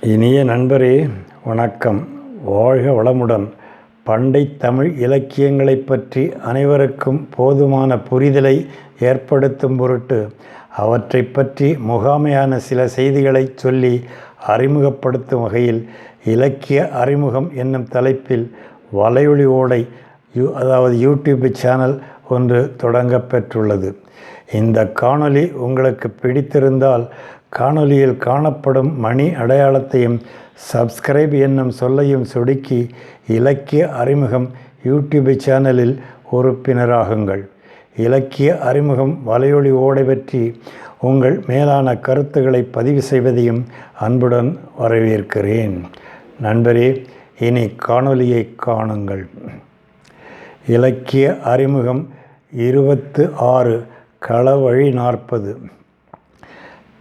இனிய நண்பரே வணக்கம். வாழ்க வளமுடன். பண்டை தமிழ் இலக்கியங்களைப் பற்றி அனைவருக்கும் போதுமான புரிதலை ஏற்படுத்தும் பொருட்டு அவற்றை பற்றி முகாமையான சில செய்திகளை சொல்லி அறிமுகப்படுத்தும் வகையில் இலக்கிய அறிமுகம் என்னும் தலைப்பில் வலையொலி ஓடை யூ அதாவது யூடியூப் சேனல் ஒன்று தொடங்கப்பெற்றுள்ளது இந்த காணொளி உங்களுக்கு பிடித்திருந்தால் காணொலியில் காணப்படும் மணி அடையாளத்தையும் சப்ஸ்கிரைப் என்னும் சொல்லையும் சொடுக்கி இலக்கிய அறிமுகம் யூடியூப் சேனலில் உறுப்பினராகுங்கள். இலக்கிய அறிமுகம் வலையொலி ஓடை பற்றி உங்கள் மேலான கருத்துக்களை பதிவு செய்வதையும் அன்புடன் வரவேற்கிறேன். நண்பரே இனி காணொலியை காணுங்கள். இலக்கிய அறிமுகம் இருபத்து ஆறு களவழி நாற்பது.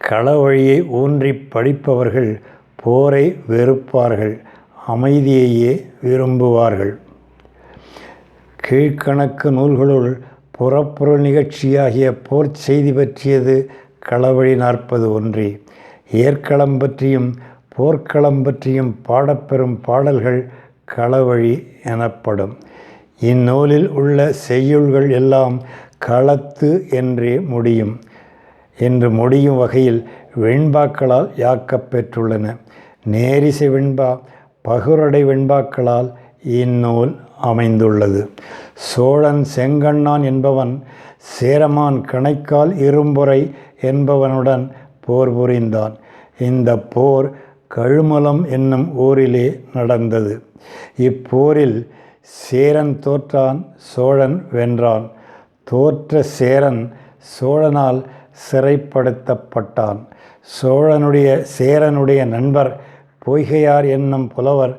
களவழியை ஊன்றி படிப்பவர்கள் போரை வெறுப்பார்கள் அமைதியையே விரும்புவார்கள். கீழ்கணக்கு நூல்களுள் புறப்புற நிகழ்ச்சியாகிய போர் செய்தி பற்றியது களவழி நாற்பது ஒன்றே. ஏற்களம் பற்றியும் போர்க்களம் பற்றியும் பாடப்பெறும் பாடல்கள் களவழி எனப்படும். இந்நூலில் உள்ள செய்யுள்கள் எல்லாம் களத்து என்றே முடியும். என்று முடியும் வகையில் வெண்பாக்களால் யாக்கப் பெற்றுள்ளன நேரிசை வெண்பா பகுரடை வெண்பாக்களால் இந்நூல் அமைந்துள்ளது. சோழன் செங்கண்ணான் என்பவன் சேரமான் கணைக்கால் இரும்புரை என்பவனுடன் போர் புரிந்தான். இந்த போர் கழுமலம் என்னும் ஊரிலே நடந்தது. இப்போரில் சேரன் தோற்றான் சோழன் வென்றான். தோற்ற சேரன் சோழனால் சிறைப்படுத்தப்பட்டான். சோழனுடைய சேரனுடைய நண்பர் பொய்கையார் என்னும் புலவர்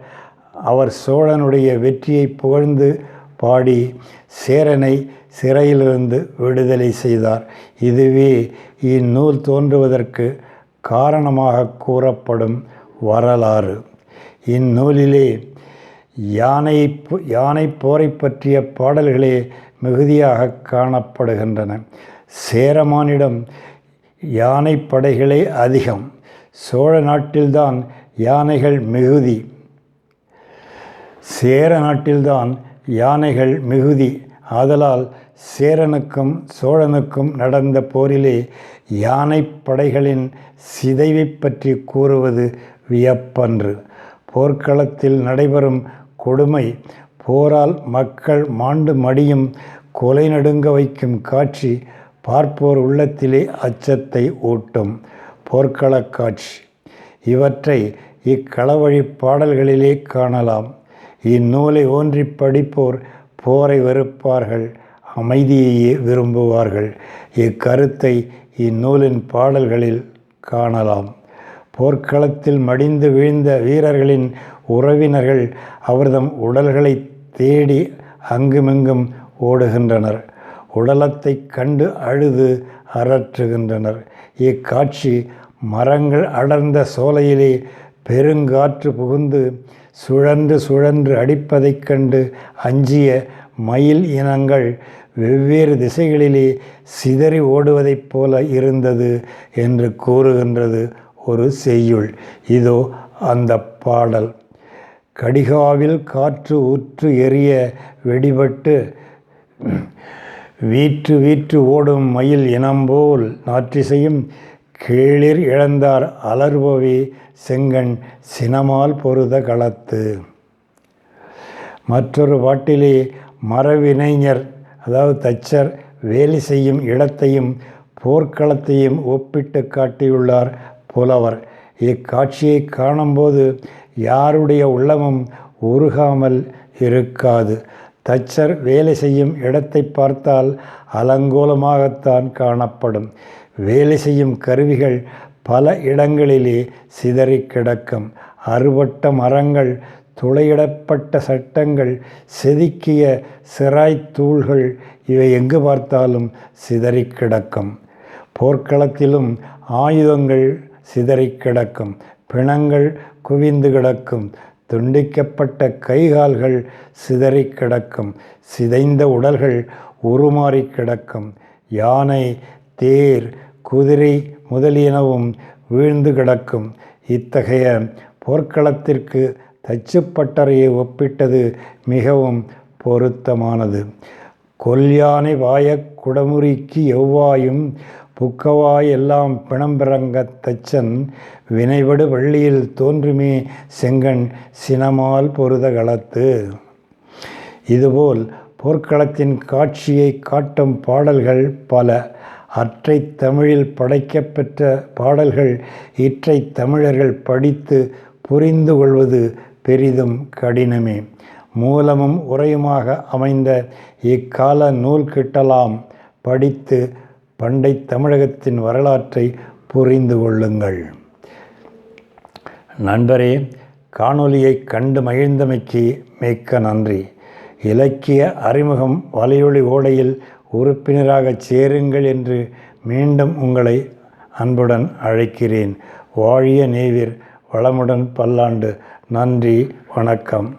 அவர் சோழனுடைய வெற்றியை புகழ்ந்து பாடி சேரனை சிறையிலிருந்து விடுதலை செய்தார். இதுவே இந்நூல் தோன்றுவதற்கு காரணமாக கூறப்படும் வரலாறு. இந்நூலிலே யானை யானை போரை பற்றிய பாடல்களே மிகுதியாக காணப்படுகின்றன. சேரமானிடம் யானை படைகளே அதிகம். சோழ நாட்டில்தான் யானைகள் மிகுதி. சேர நாட்டில்தான் யானைகள் மிகுதி. ஆதலால் சேரனுக்கும் சோழனுக்கும் நடந்த போரிலே யானை படைகளின் சிதைவை பற்றி கூறுவது வியப்பன்று. போர்க்களத்தில் நடைபெறும் கொடுமை போரால் மக்கள் மாண்டு மடியும் கொலை நடுங்க வைக்கும் காட்சி பார்ப்போர் உள்ளத்திலே அச்சத்தை ஊட்டும். போர்க்களக் காட்சி. இவற்றை இக்களவழி பாடல்களிலே காணலாம். இந்நூலை ஊன்றி படிப்போர் போரை வெறுப்பார்கள் அமைதியையே விரும்புவார்கள். இக்கருத்தை இந்நூலின் பாடல்களில் காணலாம். போர்க்களத்தில் மடிந்து வீழ்ந்த வீரர்களின் உறவினர்கள் அவர்தம் உடல்களை தேடி அங்குமிங்கும் ஓடுகின்றனர். உடலத்தை கண்டு அழுது அரற்றுகின்றனர். இக்காட்சி மரங்கள் அடர்ந்த சோலையிலே பெருங்காற்று புகுந்து சுழன்று சுழன்று அடிப்பதைக் கண்டு அஞ்சிய மயில் இனங்கள் வெவ்வேறு திசைகளிலே சிதறி ஓடுவதைப் போல இருந்தது என்று கூறுகின்றது ஒரு செய்யுள். இதோ அந்த பாடல். கடிகாவில் காற்று ஊற்று எரிய வெடிபட்டு வீற்று வீற்று ஓடும் மயில் இனம்போல் நாற்றிசையும் கீழிர் இழந்தார் அலர்பவே செங்கண் சினமால் பொருத களத்து. மற்றொரு பாட்டிலே மரவினைஞர் அதாவது தச்சர் வேலை செய்யும் இடத்தையும் போர்க்களத்தையும் ஒப்பிட்டு காட்டியுள்ளார் புலவர். இக்காட்சியை காணும்போது யாருடைய உள்ளமும் உருகாமல் இருக்காது. தச்சர் வேலை செய்யும் இடத்தை பார்த்தால் அலங்கோலமாகத்தான் காணப்படும். வேலை செய்யும் கருவிகள் பல இடங்களிலே சிதறி கிடக்கும். அறுபட்ட மரங்கள் துளையிடப்பட்ட சட்டங்கள் செதுக்கிய சிராய் தூள்கள் இவை எங்கு பார்த்தாலும் சிதறி கிடக்கும். போர்க்களத்திலும் ஆயுதங்கள் சிதறி கிடக்கும். பிணங்கள் குவிந்து கிடக்கும். துண்டிக்கப்பட்ட கைகால்கள் சிதறி கிடக்கும். சிதைந்த உடல்கள் உருமாறி கிடக்கும். யானை தேர் குதிரை முதலியனவும் வீழ்ந்து கிடக்கும். இத்தகைய போர்க்களத்திற்கு தச்சுப்பட்டறையை ஒப்பிட்டது மிகவும் பொருத்தமானது. கொல்யானை வாய குடமுறிக்கு எவ்வாயும் புக்கவாய் எல்லாம் பிணம்பிறங்கத் தச்சன் வினைபடு வள்ளியில் தோன்றுமே செங்கண் சினமால் பொருத களத்து. இதுபோல் போர்க்களத்தின் காட்சியை காட்டும் பாடல்கள் பல. அற்றை தமிழில் படைக்கப்பெற்ற பாடல்கள் இற்றை தமிழர்கள் படித்து புரிந்து கொள்வது பெரிதும் கடினமே. மூலமும் உரையுமாக அமைந்த இக்கால நூல் கிட்டலாம். படித்து பண்டை தமிழகத்தின் வரலாற்றை புரிந்து கொள்ளுங்கள். நண்பரே காணொலியை கண்டு மகிழ்ந்தமைக்கு மிக்க நன்றி. இலக்கிய அறிமுகம் வலையொலி ஓடையில் உறுப்பினராக சேருங்கள் என்று மீண்டும் உங்களை அன்புடன் அழைக்கிறேன். வாழிய நேவிர் வளமுடன் பல்லாண்டு. நன்றி வணக்கம்.